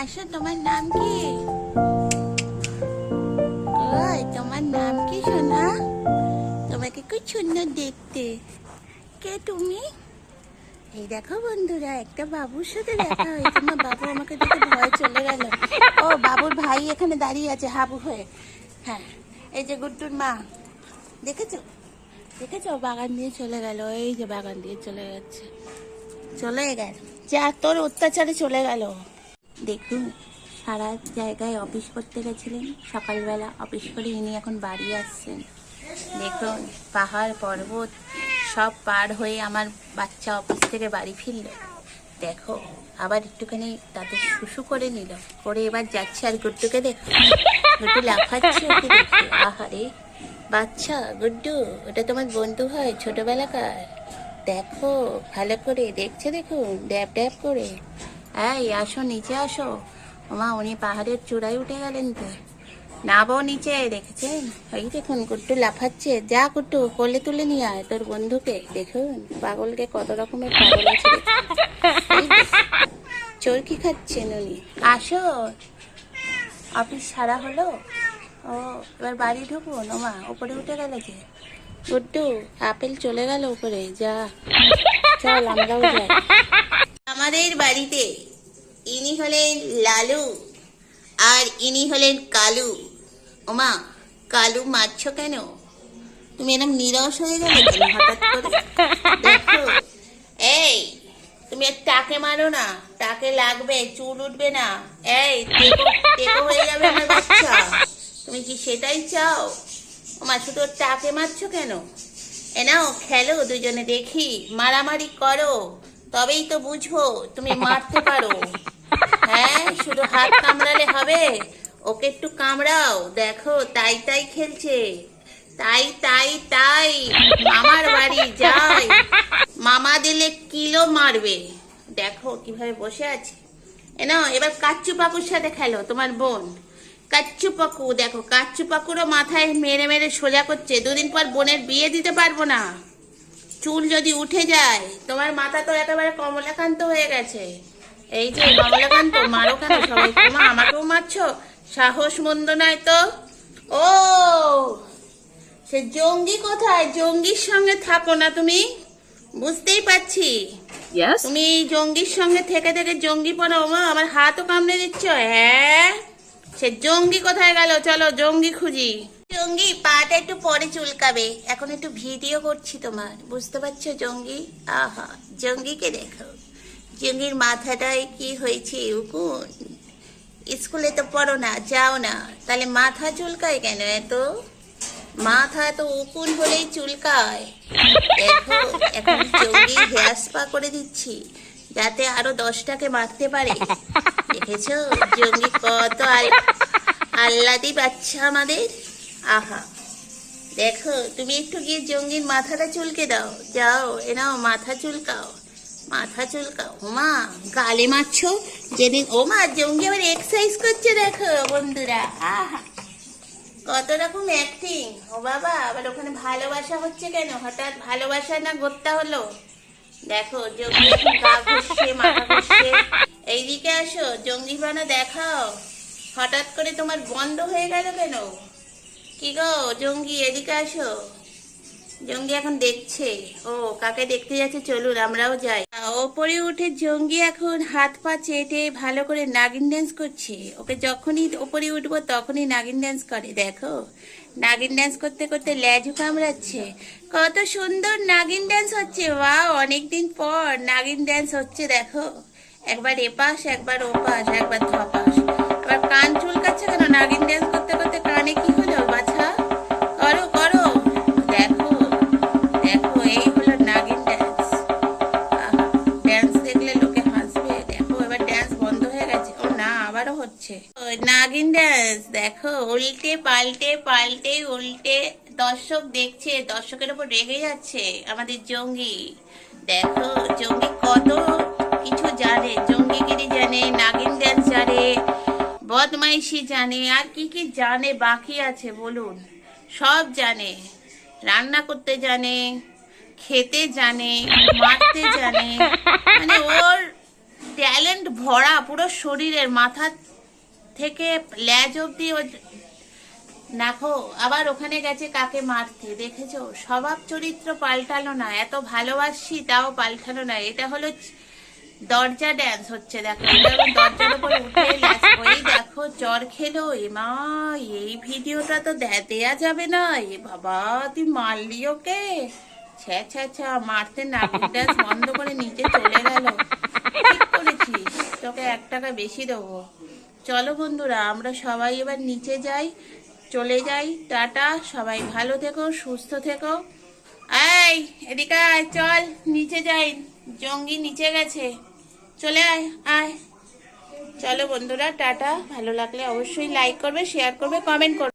আসো, তোমার নাম কি? কই তোমার নাম কি সোনা? তোমাকে খুব সুন্দর দেখতে। কে তুমি? এই দেখো বন্ধুরা, একটা বাবুর সাথে দেখা হয়েছে। না বাবু আমাকে দেখে ভয় চলে গেল। ও, বাবুর ভাই এখানে দাঁড়িয়ে আছে, হাবু হয়ে। হ্যাঁ এই যে গুড্ডুর মা। দেখেছ? দেখেছ? বাগান দিয়ে চলে গেল, এই যে বাগান দিয়ে চলে যাচ্ছে। চলে গেল। যা, তোর অত্যাচারে চলে গেল। দেখুন, সারা জায়গায় অফিস করতে গেছিলেন। সকালবেলা অফিস করে ইনি এখন বাড়ি আসছেন। দেখুন, পাহাড়, পর্বত, সব পার হয়ে আমার বাচ্চা অফিস থেকে বাড়ি ফিরল। দেখো, আবার একটুখানি তাদের শুশু করে নিল। করে এবার যাচ্ছে আর গুড্ডুকে দেখো গুড্ডু লাফাচ্ছে আহারে, বাচ্চা, গুড্ডু, ওটা তোমার বন্ধু হয়, ছোটবেলাকার? দেখো, ভালো করে, দেখছে দেখুন, ড্যাব ড্যাব করে। এই, আসো, নিচে আসো। ওমা, উনি পাহাড়ের চূড়ায় উঠে গেলেন তো। নাবো নিচে দেখেছেন ওই দেখুন কুট্টু লাফাচ্ছে। যা কুট্টু, কোলে তুলে নিয়ে আয়। তোর বন্ধুকে দেখুন পাগলকে কত রকমের পাগল আছে। চরকি খাচ্ছেন উনি? আসো। অফিস সারা হলো? ও, এবার বাড়ি ঢুকুন। ওমা, উপরে উঠে গেল যে। গুড্ডু আপেল চলে গেল উপরে। যা। চল, আমরাও যাই। আমাদের বাড়িতে ইনি হলেন লালু আর ইনি হলেন কালু। ওমা, কালু মারছো কেন? তুমি এরকম নিরস হয়ে গেলে এই, তুমি আর টাকে মারো না। টাকে লাগবে, চুল উঠবে না। এই হয়ে যাবে তুমি কি সেটাই চাও? ওমা, শুধু টাকে মারছো কেন? এ নাও, খেলো দুজনে দেখি। মারামারি করো, তবেই তো বুঝব তুমি মারতে পারো। শুধু হাত কামড়ালে হবে। ওকে একটু কামড়াও। দেখো, তাই তাই খেলছে। তাই তাই তাই। মামার বাড়ি, যাই। মামা দিলে কিলো মারবে। দেখো কীভাবে বসে আছে। এ নাও, এবার কাচ্চু পাকুর সাথে খেলো, তোমার বোন। কাচ্চু পাকু, দেখো, কাচ্চু পাকুরও মাথায় মেরে মেরে সোজা করছে। দুদিন পর বোনের বিয়ে দিতে পারব না। চুল যদি উঠে যায়, তোমার মাথা তো একেবারে কমলাকান্ত হয়ে গেছে। এই যে কমলাকান্ত মারো কেন? সবাই তোমা আমাকেও মারছো? সাহস মন্দ নয় তো? ও! সে জঙ্গি কোথায়? জঙ্গির সঙ্গে থাকো না তুমি। বুঝতেই পারছি। তুমি জঙ্গির সঙ্গে থেকে থেকে জঙ্গি পড়ো মা আমার হাতও কামড়ে দিচ্ছ। হ্যাঁ? সে জঙ্গি কোথায় গেল? চলো জঙ্গি খুঁজি। জঙ্গি পাটা একটু পরে চুলকাবে। এখন একটু ভিডিও করছি তোমার। বুঝতে পারছ জঙ্গি? আহা জঙ্গিকে দেখো। জঙ্গির মাথাটায় কি হয়েছে উকুন স্কুলে তো পড়ো না, যাও না। তাহলে মাথা চুলকায় কেন এত? মাথা তো উকুন হলেই চুলকায়। করে দিচ্ছি, যাতে আরও দশটাকে মারতে পারে। দেখেছ? জঙ্গি কত আল, আল্লাদি বাচ্চা আমাদের। আহা। দেখো, তুমি একটু গিয়ে জঙ্গির মাথাটা চুলকে দাও। যাও এনাও মাথা চুলকাও। মাথা চুলকাও। ওমা গালে মারছো? যেদিন ওমা জঙ্গি আবার এক্সারসাইজ করছে দেখো বন্ধুরা। আহা। কত রকম অ্যাক্টিং ও বাবা, আবার ওখানে ভালোবাসা হচ্ছে কেন? হঠাৎ ভালোবাসা না গত্যা হলো? দেখো, জঙ্গি এইদিকে আসো, জঙ্গি বানা দেখাও। হঠাৎ করে তোমার বন্ধ হয়ে গেল কেন? কি গো, জঙ্গি, এদিকে আসো। জঙ্গি এখন দেখছে। ও, কাকে দেখতে যাচ্ছে চলুন, আমরাও যাই। ওপরে উঠে জঙ্গি এখন হাত পা চেটে ভালো করে নাগিন ড্যান্স করছে। ওকে যখনই ওপরে উঠবো তখনই নাগিন ড্যান্স করে, দেখো। নাগিন ড্যান্স করতে করতে ল্যাজু কামড়াচ্ছে। কত সুন্দর নাগিন ড্যান্স হচ্ছে, ওয়াও, অনেকদিন পর নাগিন ড্যান্স হচ্ছে, দেখো। একবার এপাশ, একবার ওপাশ, একবার ধপাস আবার কান চুলকাচ্ছে কেন? নাগিন ড্যান্স করতে করতে কানে কি দেখো, উল্টে পাল্টে পাল্টে উল্টে দর্শক দেখছে, দর্শকের উপর রেগে যাচ্ছে আমাদের জঙ্গি। দেখো, জঙ্গি কত কিছু জানে, জঙ্গিগিরি জানে, নাগিন ড্যান্স জানে, বদমাইশি জানে, আর কি কি জানে বাকি আছে বলুন? সব জানে। রান্না করতে জানে, খেতে জানে, মারতে জানে। মানে ওর ট্যালেন্ট ভরা, পুরো শরীরের মাথা থেকে ল্যাজ অব্দি ও দেখো আবার ওখানে গেছে কাকে মারতে? দেখেছ? স্বভাব চরিত্র পাল্টালো না, এত ভালোবাসি তাও পাল্টালো না। এটা হলো দরজা ড্যান্স হচ্ছে, দেখো। দরজার উপর উঠে দেখো, জ্বর খেলো। এ মা এই ভিডিওটা তো দেয়া যাবে না। এ বাবা, তুই মারলি ওকে? ছ্যা ছ্যা ছ্যা, মারতে নাটক ড্যান্স বন্ধ করে নিচে চলে গেল। ঠিক করেছিস, তোকে এক টাকা বেশি দেবো। চলো বন্ধুরা, আমরা সবাই এবার নিচে যাই, চলে যাই। টাটা, সবাই ভালো থেকো, সুস্থ থেকো। আয় এদিকে আয়, চল, নিচে যাই। জঙ্গি নিচে গেছে। চলে আয় আয়। চলো বন্ধুরা, টাটা। ভালো লাগলে অবশ্যই লাইক করবে শেয়ার করবে কমেন্ট করবে।